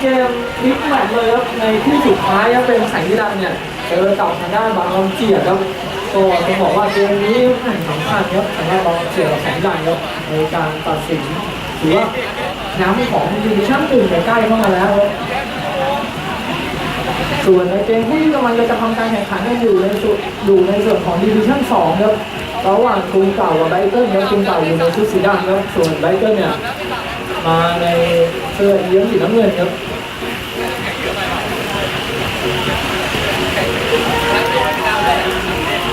เกมบิ๊กแมตช์เลยครับในที่สุดท้ายครับเป็นแสงนิรันดร์เนี่ยเจอกับทางด้านบางลำเจียดครับก็ต้องบอกว่าเกมนี้สำคัญครับทางด้านบางลำเจียดกับแสงนิรันดร์ครับในการตัดสินถือว่าแชมป์ของดิวิชั่นหนึ่งเนี่ใกล้เข้ามาแล้วครับส่วนในเกมที่กำลังจะทำการแข่งขันกันอยู่ในส่วนอยู่ในส่วนของดิวิชั่นสองครับระหว่างกรุงเก่ากับไบเกิลครับกรุงเก่าอยู่ในชุดสีดำครับส่วนไบเกิลเนี่ยมาใน เสื้อเยื้องสีน้ำเงินครับ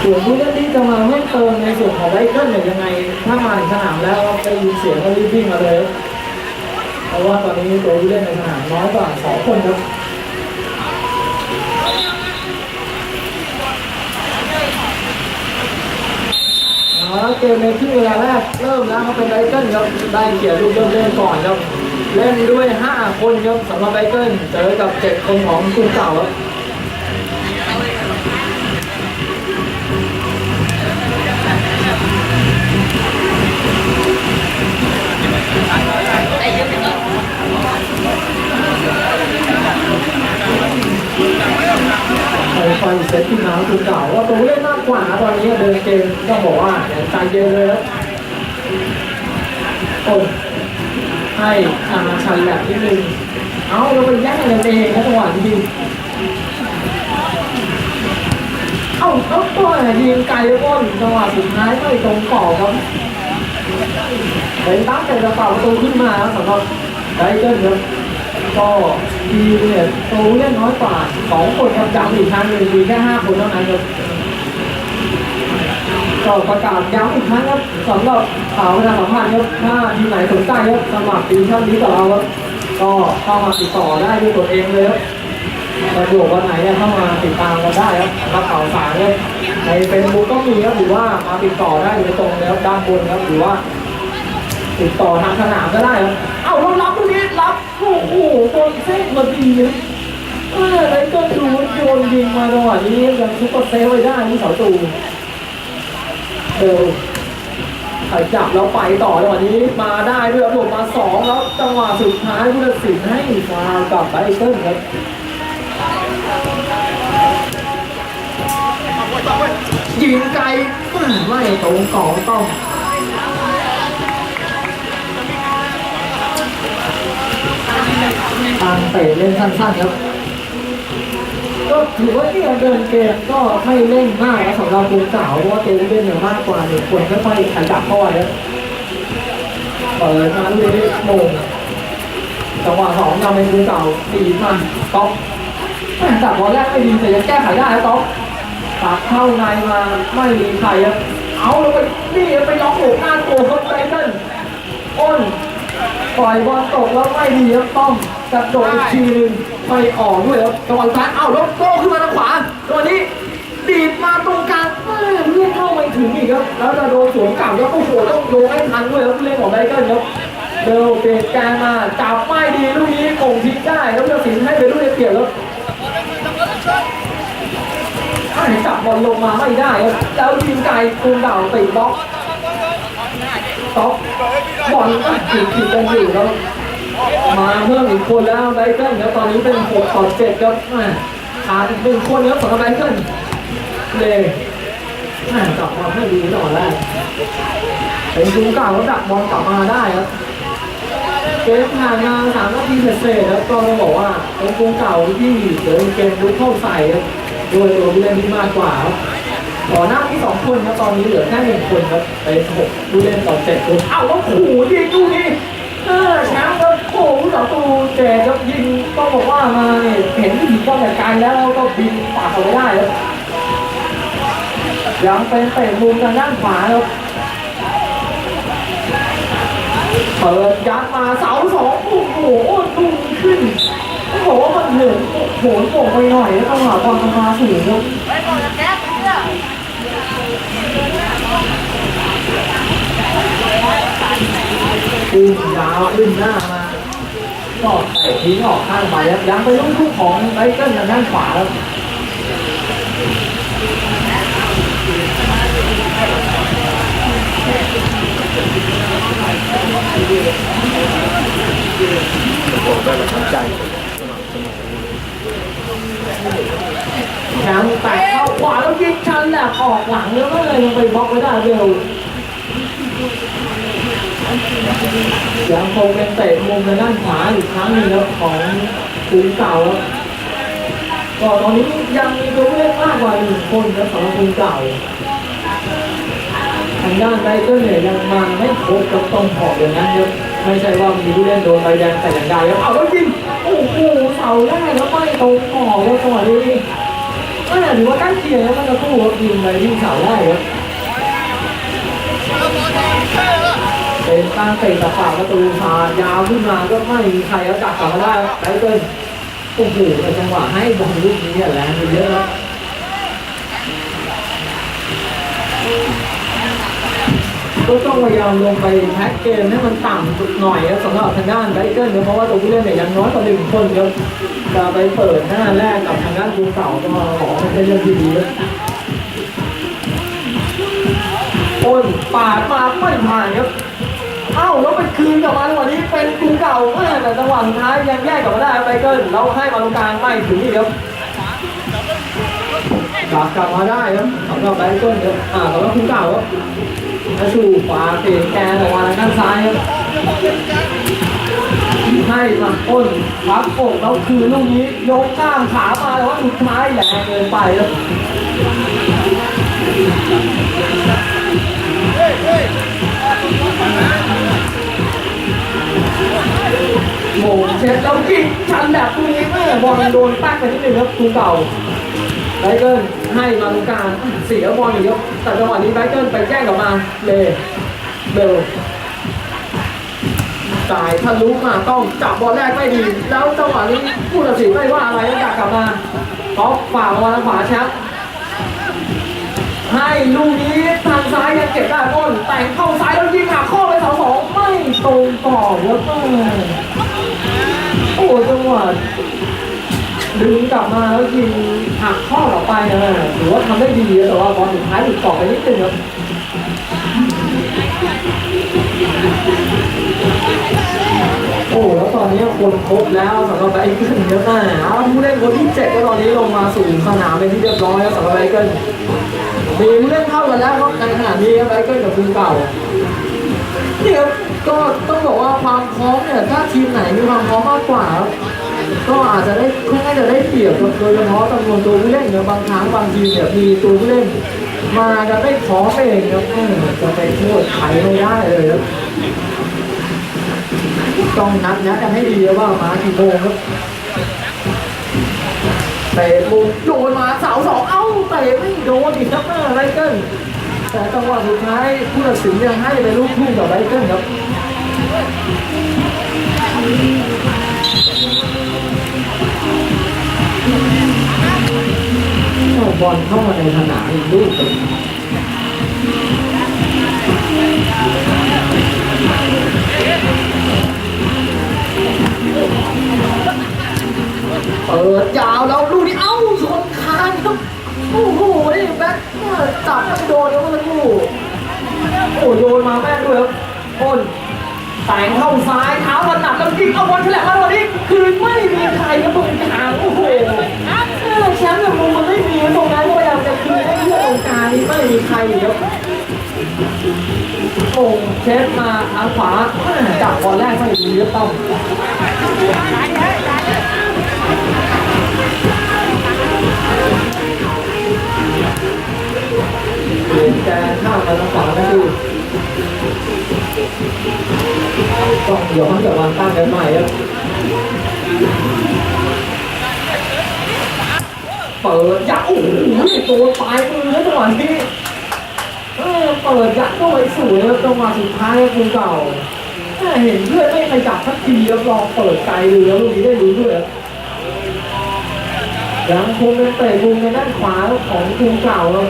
ส่วนผู้เล่นที่จะมาเพิ่มเติมในส่วนของไบเคิลเนี่ยยังไง ถ้ามาถึงสนามแล้วได้ยินเสียงก็รีบวิ่งมาเลย เพราะว่าตอนนี้ตัวผู้เล่นในสนามน้อยกว่าสองคนครับ เอาละเกมในครึ่งเวลาแรกเริ่มแล้วครับเป็นไบเคิลครับได้เขียนลูกเริ่มเล่นก่อนครับเล่นด้วย 5 คนครับสำหรับไบเคิลเจอกับ 7 คนของกรุงเก่าครับไไฟเซตที่น้ำคุณเก่าว่าตัวเล่นมากกว่าตอนนี้เดินเกมต้องบอกว่าอย่างใจเย็นเลยครับโอ้ให้ทาชันแลบนิดนึงเอาเราไปแย่งกันเองนะจังหวะนี้เอ้าแล้วตัวเนี่ยยิงไกลแล้วก็จังหวะสุดท้ายไม่ตรงกรอบครับเป็นตั้งแต่จะเป่าประตูขึ้นมาครับสำหรับไดเกิลครับ ก็ทีเนี่ยตัวเล่นน้อยกว่าสองคนครับย้ำอีกครั้งหนึ่งมีแค่ห้าคนเท่านั้นครับก็ประกาศย้ำอีกครั้งครับสำหรับข่าวประชาสัมพันธ์ครับถ้าทีมไหนสนใจครับสมัครทีมชั่นนี้กับเราครับก็เข้ามาติดต่อได้ด้วยตัวเองเลยครับสะดวกวันไหนเนี่ยเข้ามาติดตามกันได้ครับรับข่าวสารครับในเฟซบุ๊กก็มีครับหรือว่ามาติดต่อได้โดยตรงเลยครับด้านบนครับหรือว่า ติดต่อทางสนามก็ได้ครับเอ้าเราับตรงนี้รับโอ้โหโดนเซฟมาดีนะเออไรก็ดูโยนยิงมาจังหวะนี้ยังซุปเปอร์เซฟไว้ได้ที่เสาตูเร็วข่จับแล้วไปต่อจังหวะนี้มาได้ด้วยครับผมมาสองแล้วจังหวะสุดท้ายผู้ตัดสินให้ฟาวล์กับไบเคิลครับยิงไกลไม่ตรงกอบต้องางเตะเล่นสั้นๆครับ ก็ถือว่าเนี่ยเดินเกมก็ไม่เล่นมากนะสำหรับภูเก่าเพราะว่าตัวผู้เล่นเนี่ยมากกว่าหนึ่งคนก็ไม่ขยับเข้าไปนะเปิดมาลูกนี้โมงจังหวะสองนำเป็นภูเก่าตีมันต๊อกจากบอลแรกไม่ดีแต่ยังแก้ไขได้นะต๊อกตัดเข้าในมาไม่มีใครครับเอาลงไปนี่ไปล็อกหัวหน้าโกเขาไตเติ้ลอ้นปล่อยบอลตกแล้วไม่ดีครับต้อม กระโดดอีกทีนึงไม่ออกด้วยครับจังหวะสุดท้ายเอ้าแล้วโก้ขึ้นมาทางขวาตัวนี้ดีดมาตรงกลางแม่เลื่อนเข้าไม่ถึงอีกครับแล้วจะโดนสวนกลับแล้วโอ้โหต้องโยงให้ทันด้วยครับผู้เล่นของไดเกิลครับเดลเปลี่ยนแกมาจับไม่ดีลูกนี้โก่งทิ้งได้แล้วจะสินให้เป็นลูกได้เปลี่ยนแล้วให้จับบอลลงมาไม่ได้ครับแล้วยิงไกลตูนดาวติดบล็อกต็อปบอลก็ติดติดกันอยู่แล้ว มาเพิ่มอีกคนแล้วไบเคิลแล้วตอนนี้เป็น6ต่อ7ครับหม่ขาดอีกหนึ่งคนแล้วสำหรับไบเคิลเลยแหม่จับบอลไม่ดีต่อแรกเป็นจุงเก่าแล้วดักบอลกลับมาได้ครับเกมผ่านมาสามนาทีเศษๆครับก็ต้องบอกว่าเป็นจุงเก่าที่เดินเกมลุกเข้าใส่ครับด้วยตัวผู้เล่นที่มากกว่าครับต่อหน้าที่สองคนครับตอนนี้เหลือแค่หนึ่งคนครับเป็นหกผู้เล่นต่อเจ็ดคนอ้าวแล้วขู่ยิงลูกนี้ เออแชมป์ครับโอ้โหผู้ต่อตูเจ็ดครับยิงต้องบอกว่ามาเนี่ยเห็นยิงก็แต่ไกลแล้วก็บินปาเอาไว้ได้ครับยังเป็นเตะมุมทางด้านขวาครับเปิดยัดมาเสาสองโอ้โหตุ้มขึ้นต้องบอกว่ามันเหินโหนโป่งไปหน่อยแล้วจังหวะบอลมันมาสูงครับ ปูยาวขึ้นหน้ามาก็เตะทิ้งออกข้างไปครับยังไปลูกทุกของไบเกิลทางด้านขวาครับผมได้มาทำใจแชมแตะเข้าขวาแล้วยิงชันแหลกออกหลังแล้วก็เลยลงไปบล็อกไว้ได้เร็ว ยังคงเป็นเตะมุมในด้านขวาอีกครั้งหนึงครับของคูเก่าครับก็ตอนนี้ยังมีตัวผู้เล่นมากกว่าหนึ่งคนครับสำหรับคูเก่าทางด้านไบเกอร์เนี่ยยังมาไม่ครบกับตรงขอบอย่างนั้นครับไม่ใช่ว่ามีผู้เล่นโดนใบแดงแต่อย่างใดครับเอาแล้วยิงโอ้โหเสาแรกแล้วไม่ตรงขอบแล้วจังหวะนี้แม่ถือว่าใกล้เคียงแล้วมันจะคู่ครับยิงไปที่เสาแรกครับ เป็นตั้งเตะตะปาประตูพายาวขึ้นมาก็ไม่มีใครเอาจับกลับมาได้ไบเกอร์โอ้โหในจังหวะให้บอลลูกนี้เนี่ยแรงไปเยอะครับก็ต้องพยายามลงไปแพ็กเกมให้มันต่ำสุดหน่อยครับสำหรับทางด้านไบเกิลเพราะว่าตัวผู้เล่นเนี่ยยังน้อยกว่าหนึ่งคนครับจะไปเปิดหน้าแรกกับทางด้านภูเก่าก็ขอไม่ใช่เรื่องที่ดีครับอ้นปาดมาไม่ผ่านครับ เอ้าแล้วไปคืนกับมาจังหวะนี้เป็นภูเก่าแม่แต่จังหวะสุดท้ายยังแยกกับมาได้ไบเกิลแล้วให้มาตรงกลางไม่ถึงนี่ครับกลับกลับมาได้ครับสำหรับไบเกิลครับอ่าสำหรับภูเก่าครับมาสู่ขวาเตะแกนออกมาทางด้านซ้ายครับให้มาอ้นพับอกแล้วคือลูกนี้ยกข้ามขามาแต่ว่าสุดท้ายแหลงเกินไปครับ โมงเช็ดแล้วยิงชันแบบตรงนี้แม่บอลโดนแป๊กไปนิดนึงครับตูเก่าไบเกิลให้มาตรงกลางเสียบอลอีกครับแต่จังหวะนี้ไบเกิลไปแจ้งกลับมาเลยเบลจ่ายทะลุมาต้องจับบอลแรกไม่ดี แล้วจังหวะนี้ผู้ตัดสินไม่ว่าอะไรแล้วดักกลับมาท็อปฝ่ามาทางขวาแชมป์ให้ลูกนี้ทางซ้ายยังเก็บได้บอลแต่งเข้าซ้ายแล้วยิงหักข้อไปสองสองไม่ตรงต่อแล้วก็ โอ้จังหวะดึงกลับมาแล้วยิงหักข้อออกไปนะถือว่าทำได้ดีแต่ว่าบอลสุดท้ายหลุดกรอบไปนิดนึงครับโอ้แล้วตอนนี้คนครบแล้วสำหรับไบเกิลเยอะมากเอาผู้เล่นคนที่เจ็ดก็ตอนนี้ลงมาสู่สนามเป็นที่เรียบร้อยแล้วสำหรับไบเกิลมีผู้เล่นเข้ากันแล้วครับในขณะนี้ไบเกิลกับทีมเก่าเนี่ครับ ก็ต้องบอกว่าความพร้อมเนี่ยถ้าทีมไหนมีความพร้อมมากกว่า ก็อาจจะได้ค่อนข้างจะได้เปรียบครับโดยเฉพาะจำนวนตัวผู้เล่นเนี่ยบางครั้งบางทีเนี่ยมีตัวผู้เล่น มากันไม่พร้อมเองครับจะไปโทษใครไม่ได้เลยครับต้องนัดแนะกันให้ดีว่ามากี่โมงครับเตะมุมโดนมาเสาสองเอ้าเตะไม่โดนอีกครับเออไรเกิล แต่จังหวะสุดท้ายผู้ตัดสินยังให้ไปลูกทุ่งกับไรเกิลครับเอาบอลเข้ามาในสนามอีกลูกหนึ่งเปิดยาวแล้วลูกนี้เอ้าชนคานครับ โอ้โหนี่แบ็คจับไม่โดนแล้วเมื่อสักครู่โอ้โยนมาแม่ด้วยครับอ้นแต่งเข้าซ้ายเท้าถนัดแล้วยิงเอาบอลฉลับมาตอนนี้คืนไม่มีใครครับตรงกลางโอ้โหแชมป์อย่งมึงมันไม่มีตรงนั้นพยายามจะคืนให้เพื่อนตรงกลางนี่ไม่มีใครครับโอ่งเชฟมาทางขวาจับบอลแรกไม่ดีครับต้อง เปลี่ยนแกนข้ามมาทางขวาก็คือต้องเดี๋ยวเขาจะวาตั้งกันใหม่ครับเปิดยัดโอ้โหตัวปลายมือแล้วจังหวะนี้เออเปิดยัดเข้าไปสวยแล้วจังหวะสุดท้ายคุณเก่าเห็นเพื่อนไม่ขยับสักทีแล้วลองเปิดไกลดูแล้วลูกนี้ได้รู้ด้วยยังคงเป็นเตะมุมในด้านขวาของคุณเก่าครับ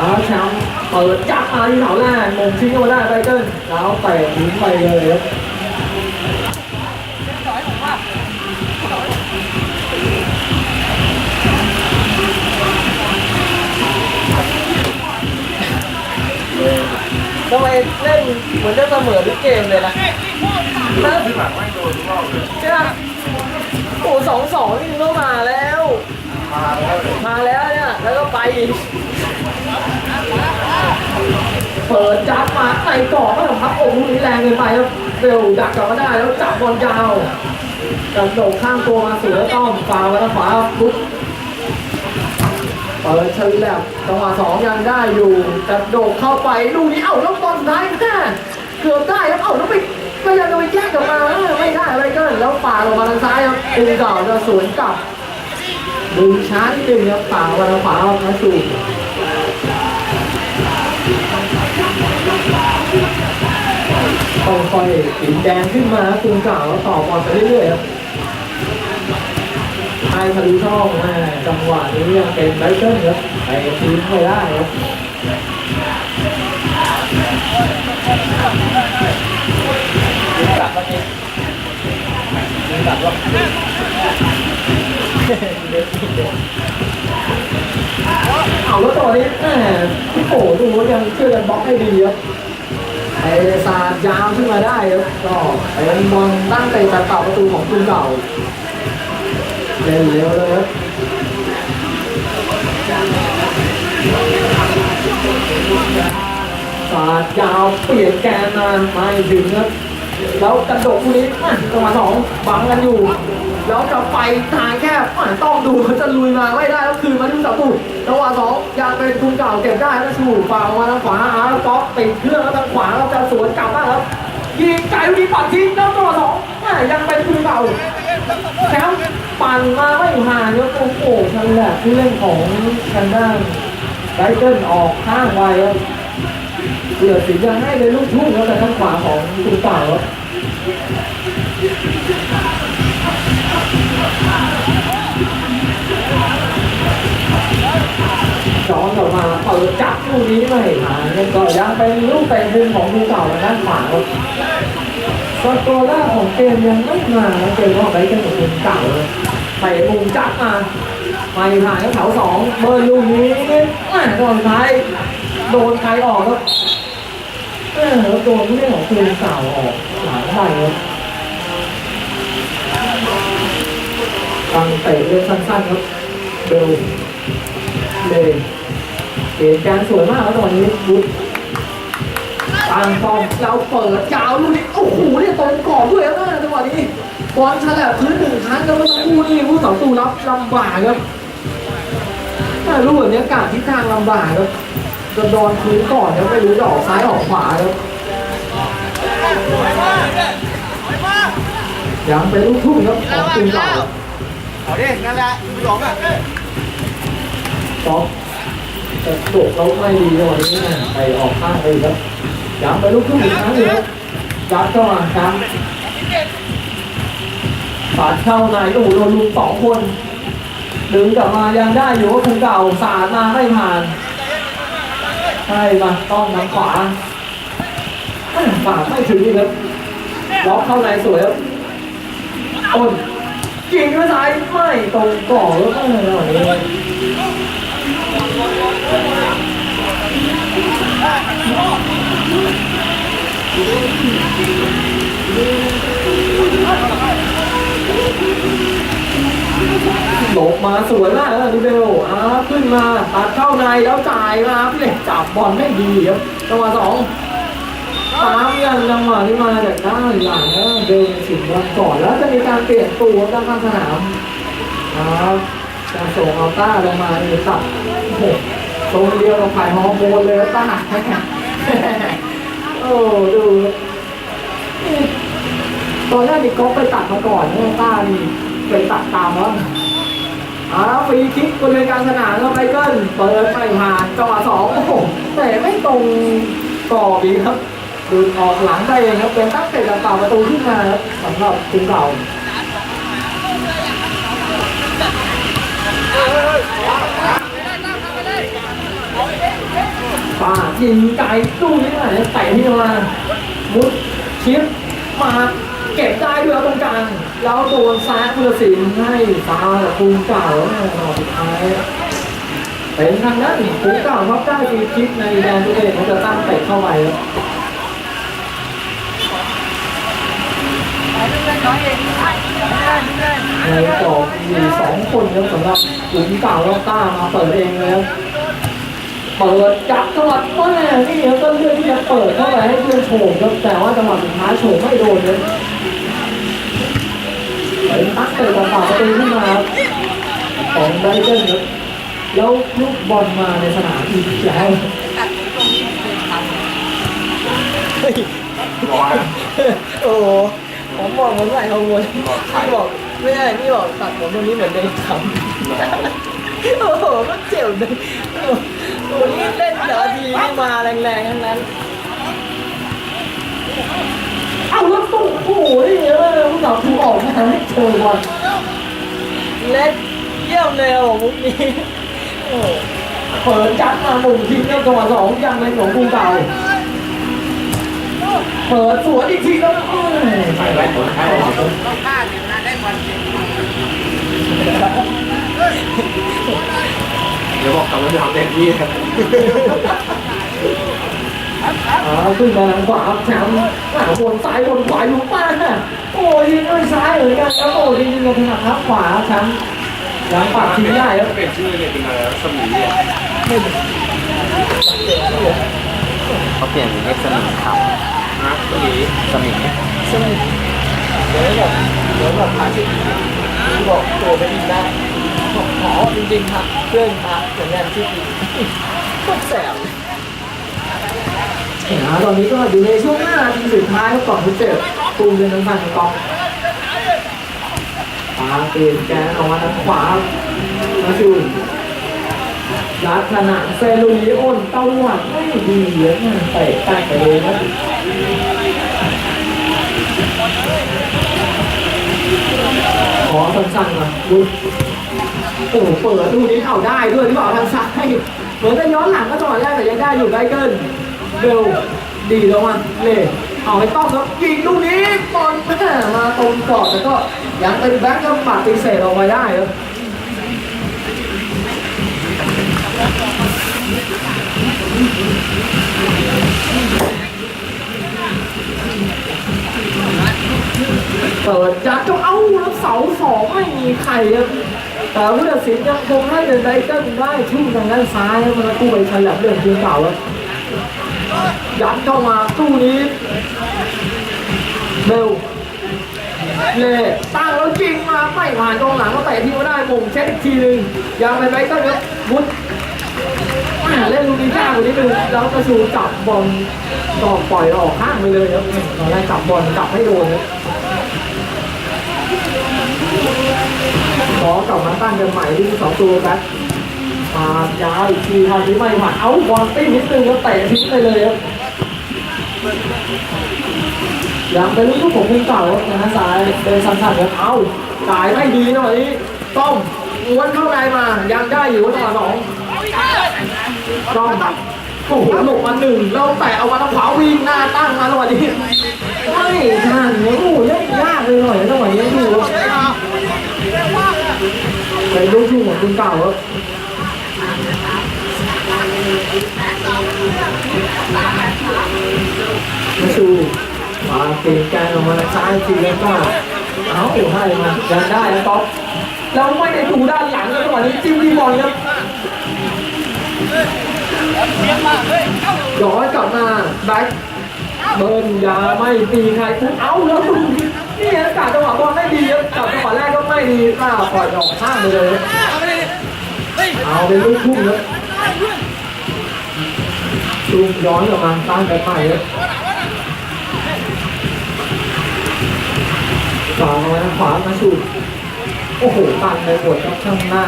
เอาชมป์เปิดยัดมาที่เสาแรกมงทิ้งเข้ามาได้ไบเกิลแล้วเตะทิ้งไปเลยครับทำไมเล่นเหมือนจะเสมอทุกเกมเลยนะที่หลังไม่โดนเนี่ยโอ้สองสองนี่ก็มาแล้ว มาแล้วเนี่ย แล้วก็ไปอีกเปิดจับมาใส่ก่อนก็ทำพับโอ้โหนี่แรงเกินไปแล้วเบลดักกลับมาได้แล้วจับบอลยาวกระโดดข้างตัวมาสู่แล้วต้อมฟาวแล้วขวาปุ๊บเปิดเฉลี่ยจังหวะสองยังได้อยู่กระโดดเข้าไปลูกนี้เอ้าแล้วบอลได้แม่เกือบได้แล้วเอ้าแล้วไปพยายามจะไปแยกกลับมาไม่ได้อะไรก็แล้วป่าลงมาทางซ้ายครับคุงเก่าจะสวนกลับ ดูชั้นดึงครับป่าวันขวาออกมาสู่ค่อยๆปิดแดงขึ้นมาคุงเก่าแล้วต่อบอลไปเรื่อยๆครับไอ้ทะลุช่องแม่จังหวะนี้ยังเป็นไบเกิลครับไปทีมไม่ได้ครับกลับมาเองกลับว่า เอาแล้วตอนนี้แม่พี่โป๋ดูยังช่วยกันบล็อกให้ดีครับไอ้ซาดยาวขึ้นมาได้ครับก็เป็นบอลตั้งใจจะเป่าประตูของคุงเก่าเล่นเร็วเลยครับสาดยาวเปลี่ยนแกนมาไม่ถึงครับแล้วกระโดดคู่นี้อะจังหวะสองบังกันอยู่ แล้วจะไปทางแคบต้องดูเขาจะลุยมาไม่ได้แล้วคืนมาที่เสาตูจังหวะสองยังเป็นคุณเก่าเก็บได้แล้วชูฝ่ามาทางขวาอาร์ป๊อปติดเครื่องแล้วทางขวาแล้วจะสวนกลับบ้างครับยิงไกลลูกนี้ปัดทิ้งแล้วจังหวะสองอ่ยังเป็นคุณเก่าแชมป์ปั่นมาไม่ห่างครับโอ้โหชันแหละผู้เล่นของทางด้านไบเกิลออกข้างไวครับเหลือสิยังให้เลยลูกทุ่งแล้วแต่ข้างขวาของคุณเต่าครับ จับลูกนี้ไม่หายยังก็ยังเป็นลูกเตะมุมของคุณเต่าทางด้านขวาสกอร์แรกของเกมยังไม่มาเกมก็ไปกันกับคุณเต่าเลยเตะมุมจับมาไม่ผ่านแถวสองเบอร์ลูกนี้อะตอนท้ายโดนใครออกครับเออแล้วตัวผู้เล่นของทีมเก่าออกหลังไปครับตั้งเตะเล่นสั้นๆครับเบลเลย เหตุการณ์สวยมากแล้วตอนนี้วุฒตั้งฟอร์มเราเปิดยาวลูกนี้โอ้โหเนี่ยตรงกรอบด้วยนะจังหวะนี้บอลฉลับพื้นหนึ่งครั้งแล้วเมื่อสักครู่นี่ผู้ต่อสู้รับลำบากครับแต่ลูกแบบนี้กาดทิศทางลำบากครับจะโดนพื้นก่อนแล้วไม่รู้จะออกซ้ายออกขวาครับยังเป็นลูกทุ่งครับของทีมเก่าเอาดินั่นแหละสองอะป๊อป แต่โดดเราไม่ดีในวันนี้นะไปออกข้างไปอีกครับยังเป็นลูกทุ่งอีกครั้งหนึงครับยัดเข้ามาครับปาดเข้าในโอ้โหโดนลุมสองคนดึงกลับมายังได้อยู่ว่าคุณเก่าสาดมาไม่ผ่านใช่มาต้องทางขวาฝาไม่ถึงอีกครับล็อกเข้าในสวยครับอ้นยิงด้วยซ้ายไม่ตรงกรอแล้วก็อะไรแบบนี้ หลบมาสวยมากแล้วดิเบลอาขึ้นมาตัดเข้าในแล้วจ่ายมาพี่เล็กจับบอลไม่ดีครับจังหวะสองตามยังจังหวะที่มาจากด้านหลังแล้วเดินถึงบอลก่อนแล้วจะมีการเปลี่ยนตัวด้านข้างสนามครับจะส่งเอาต้าลงมาเลยตัดโอ้ ตรงเดียวกับฝ่ายฮอร์โมนเลยนะต้าโอ้ดูตอนแรกนี่ก๊อฟไปตัดมาก่อนเนี่ยต้านี่ไปตัดตามแล้วอ่าฟรีคิกบริเวกางสนามแล้วไมเคิลเปิดไม่ผ่านจังหวะสองโอ้โหแต่ไม่ตรงกรอบอีกครับดูออกหลังได้เองครับเป็นตั้งเตะจากต่าประตูขึ้นมาครับสำหรับทีมเรา ป่ายิงไกลตู้นี้มาเตะที่มามุดชิปมาเก็บได้ด้วยตรงกลางแล้วโดนซ้ายพุทธศิลป์ให้ฟาวกับคุงเก่าแล้วรอบสุดท้ายเป็นทางด้านคุงเก่าครับได้ฟรีคิกในแดนตัวเองเขาจะตั้งเตะเข้าไปในกรอบมีสองคนครับสำหรับหลุมเก่าแล้วต้ามาเปิดเองเลยครับ เปิดจับจังหวัดแม่นี่ครับก็เลือกที่จะเปิดเข้าไปให้เพื่อนโฉมครับแต่ว่าจังหวะสุดท้ายโฉมไม่โดนเลยเป็นตักเตะต่อฝ่าประตูขึ้นมาของไบเกิลครับแล้วลูกบอลมาในสนามอีกแล้วโอ้โหผมบอกเหมือนใส่ฮอร์โมนพี่บอกไม่ได้พี่บอกตัดผมตรงนี้เหมือนเดินทำโอ้โหก็เจ็บเลย โอ้โหนี่เล่นแต่ละทีนี่มาแรงๆทั้งนั้น เอาแล้วตู้โอ้โหนี่เออผู้สาวถูกออกมาให้เจอบอลเล็กเยี่ยมเลยโอ้โหมุกนี้โอ้โหเปิดจัดมาหมุนทีเนี่ยจังหวะสองยังในของกูเก่าเปิดสวนอีกทีแล้วเอ้ยใส่ไว้ผลให้เดี๋ย วบอกกำลังจะทำเต็มที่ครับเอาขึ้นมาทางขวาครับแชมป์อ่าบนซ้ายบนขวาอยู่ป้าโอ้ยยิงด้วยซ้ายเหมือนกันแล้วโอ้ยยิงกับถนัดทับขวาครับแชมป์ยังปัดทิ้งได้ครับ เป็นชื่อเนี่ยเป็นอะไรสมีเนี่ยเขาเปลี่ยนเป็นเอ็กซ์สมิงครับนะสมีสมิงซึ่งเดี๋ยวแบบเดี๋ยวแบบพาชิที่บอกตัวไปอีกได้บอก ขอจริงๆครับเพื่อนพระเหมือนกันที่ดีโคตรแสบนะตอนนี้ก็อยู่ในช่วงหน้าทีสุดท้ายครับก่อนที่เจ็บตูมเป็นน้ำพันกองปาเปลี่ยนแกนออกมาทางขวามาชูลักษณะเซลูลิโอนเต้าหวัดไม่ดีเยอะนะเตะแตกไปเลยนะขอสั้นๆมาดู โอ้เปิดดูนี้เอาได้ด้วยหรือเปล่าทางซ้ายเหมือนจะย้อนหลังก็จังหวะแรกแต่ยังได้อยู่ได้เกินเบลดีล้วมันเล่เอาให้ต้องครับยิงลูกนี้บอลแม่มาตรงกรอบแล้วก็ยังเป็นแบ็คก็ปัดตีเศษออกไปได้ครับเปิดจัดก็เอ้าแล้วเสาสองไม่มีใครครับ แต่ผู้ตัดสินยังคงให้เดนไดเกิลได้ทุ่มทางด้านซ้ายมันกู้ไปฉลับเรื่องทีมเก่าครับยัดเข้ามาตู้นี้เบลเล่ตั้งแล้วยิงมาไม่ผ่านกองหลังก็เตะที่มาได้มงเช็ดอีกทีหนึงยังเป็นไดเกิลครับมุดเล่นลูกนี้ยากกว่านี้นึงแล้วกระชูจับบอลดอกปล่อยออกข้างไปเลยครับตอนแรกจับบอลจับให้โดนครับ กลับมาตั้งกันใหม่ที่สองตัวแบ็คมายาวอีกทีทางนี้ไม่ผ่านเอาบอลติ้งนิดนึงแล้วเตะทิ้งไปเลยครับยังเป็นลูกผมมือเก่าครับนะฮะซ้ายเดินสั้นๆครับเอาจ่ายไม่ดีนะวันนี้ต้อมม้วนเข้าในมายังได้อยู่จังหวะสองต้อมโอ้โหหลบมาหนึ่งแล้วแตะเอามาทางขวาวิ่งหน้าตั้งมาจังหวะนี้ไม่ทันโอ้โหเล่นยากเลยหน่อยจังหวะนี้ดู ครับไปลูกทุ่งของคุณเก่าครับมาชูมาเก่งการออกมาซ้ายทีแล้วก็เอาให้มายังได้แล้วก๊อฟเราไม่ได้ดูด้านหลังแล้วจังหวะนี้จิ้มที่บอลครับย้อนกลับมาแบ็คเบิร์นยาไม่ตีใครปุ๊บเอาแล้ว นี่นะกาจังหวะบอลไม่ดีครับจังหวะแรกก็ไม่ดีก็ปล่อยออกข้างไปเลย เอาเป็นลูกทุ่งเลยลูกย้อนกลับมาตั้งไปใหม่เลยขวามาขวามาชูโอ้โหตันไปหมดครับข้างหน้า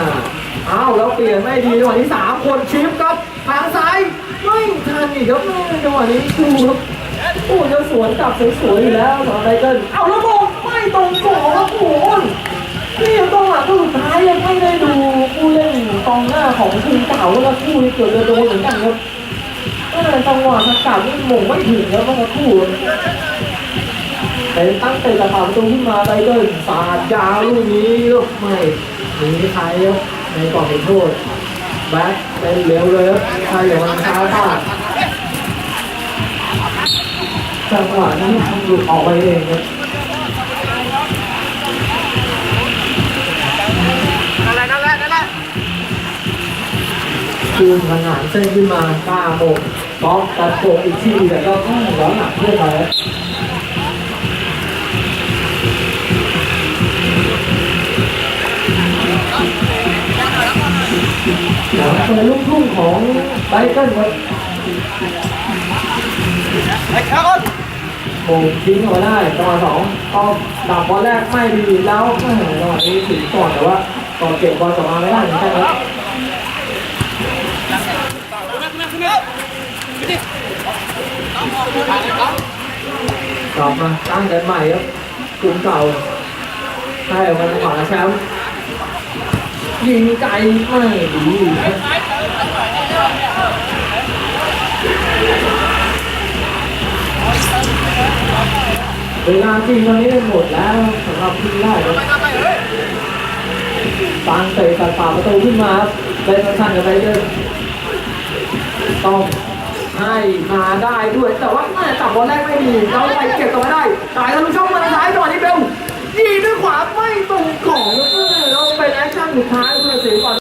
อ้าวแล้วเปลี่ยนไม่ดีจังหวะนี้สามคนชิปครับทางซ้ายไม่ทันอีกครับจังหวะนี้ดูครับโอ้จะสวนกลับสวยๆอยู่แล้วสำหรับไทเกิลเอาแล้วมงไม่ ตรงกรอบครับโอ้โหนี่ยังต้องหลังสุดท้ายยังไม่ได้ดูผู้เล่นกองหน้าของทีมเก่าแล้วคู่ที่เกิดจะโดนเหมือนกันครับก็เลยจังหวะสกัดนี่หม่งไม่ถึงแล้วก็มาคู่เป็นตั้งเตะกระถางประตูขึ้นมาไตเติ้ลสาดยาวลูกนี้ลูกไม่หนีใครครับในกรอบเขตโทษแบ็คเป็นเร็วเลยครับใครอย่างมันช้าพลาดจังหวะนี้หลุดออกไปเองครับ คืนพงานเส้นขึ้นมาก้าโมงก๊อฟตัดโกอีกที่แต่ก็ย้องร้อนหลังเพื่อนมาแล้วเป็นลูกทุ่งของไบเคิลครับไอ้ครับโมงทิ้งเอาได้จังหวะสองก็ดับบอลแรกไม่ดีแล้วแม่จังหวะนี้ถึงก่อนแต่ว่าก่อนเก็บบอลกลับมาไม่ได้เหมือนกันครับ กลับมาตั้งกันใหม่ครับกลุ่มเก่าให้ออกมาจังหวะแชมป์ยิงไกลไม่ดีเวลาจริงตอนนี้หมดแล้วสำหรับทีมได้ครับตังเตะตัดป่าประตูขึ้นมาครับเป็นสั้นกันไปเรื่อยต้อง ให้มาได้ด้วย แต่ว่าแม่จับบอลแรกไม่ดีเราไปเก็บตัวได้ตายทะลุช่องมาซ้ายจังหวะนี้เบลยิงด้วยขวาไม่ตรงของเราวเป็นแอคชั่นสุดท้ายเพื่อเสียก่อน